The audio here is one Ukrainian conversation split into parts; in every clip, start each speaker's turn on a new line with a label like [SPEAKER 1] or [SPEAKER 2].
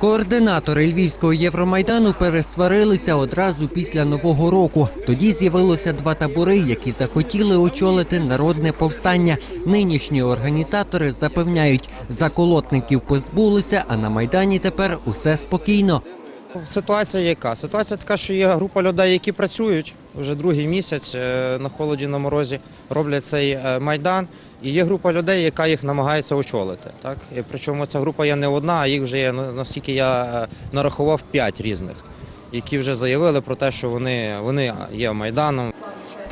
[SPEAKER 1] Координатори Львівського Євромайдану пересварилися одразу після Нового року. Тоді з'явилося два табори, які захотіли очолити народне повстання. Нинішні організатори запевняють, заколотників позбулися, а на майдані тепер усе спокійно.
[SPEAKER 2] Ситуація яка? Ситуація така, що є група людей, які працюють вже другий місяць е, на холоді на морозі, роблять цей е, майдан. І є група людей, яка їх намагається очолити. Так? І причому ця група є не одна, а їх вже є, наскільки я е, нарахував, п'ять різних, які вже заявили про те, що вони, вони є майданом.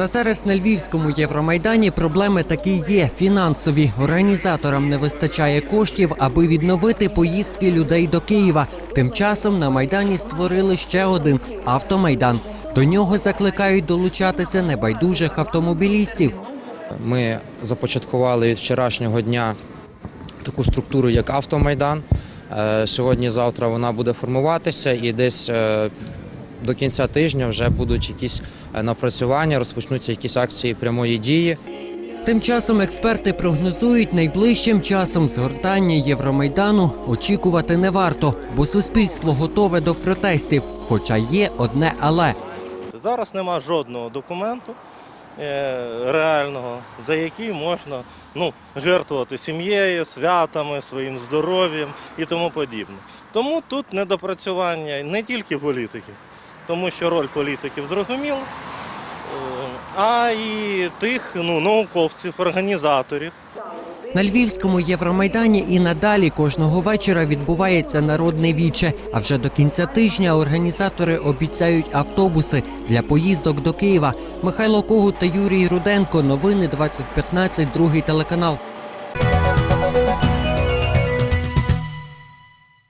[SPEAKER 1] Та зараз на Львівському Євромайдані проблеми таки є фінансові. Організаторам не вистачає коштів, аби відновити поїздки людей до Києва. Тим часом на майдані створили ще один автомайдан. До нього закликають долучатися небайдужих автомобілістів.
[SPEAKER 2] Ми започаткували від вчорашнього дня таку структуру, як автомайдан. Е, Сьогодні-завтра вона буде формуватися і десь е, до кінця тижня вже будуть якісь е, напрацювання, розпочнуться якісь акції прямої дії.
[SPEAKER 1] Тим часом експерти прогнозують, найближчим часом згортання Євромайдану очікувати не варто, бо суспільство готове до протестів. Хоча є одне але.
[SPEAKER 3] Зараз нема жодного документу е, реального, за який можна ну, жертвувати сім'єю, святами, своїм здоров'ям і тому подібне. Тому тут недопрацювання не тільки політиків, тому що роль політиків зрозуміла, а і тих ну, науковців, організаторів.
[SPEAKER 1] На Львівському Євромайдані і надалі кожного вечора відбувається народне віче. А вже до кінця тижня організатори обіцяють автобуси для поїздок до Києва. Михайло Когут та Юрій Руденко. Новини 2015, другий телеканал.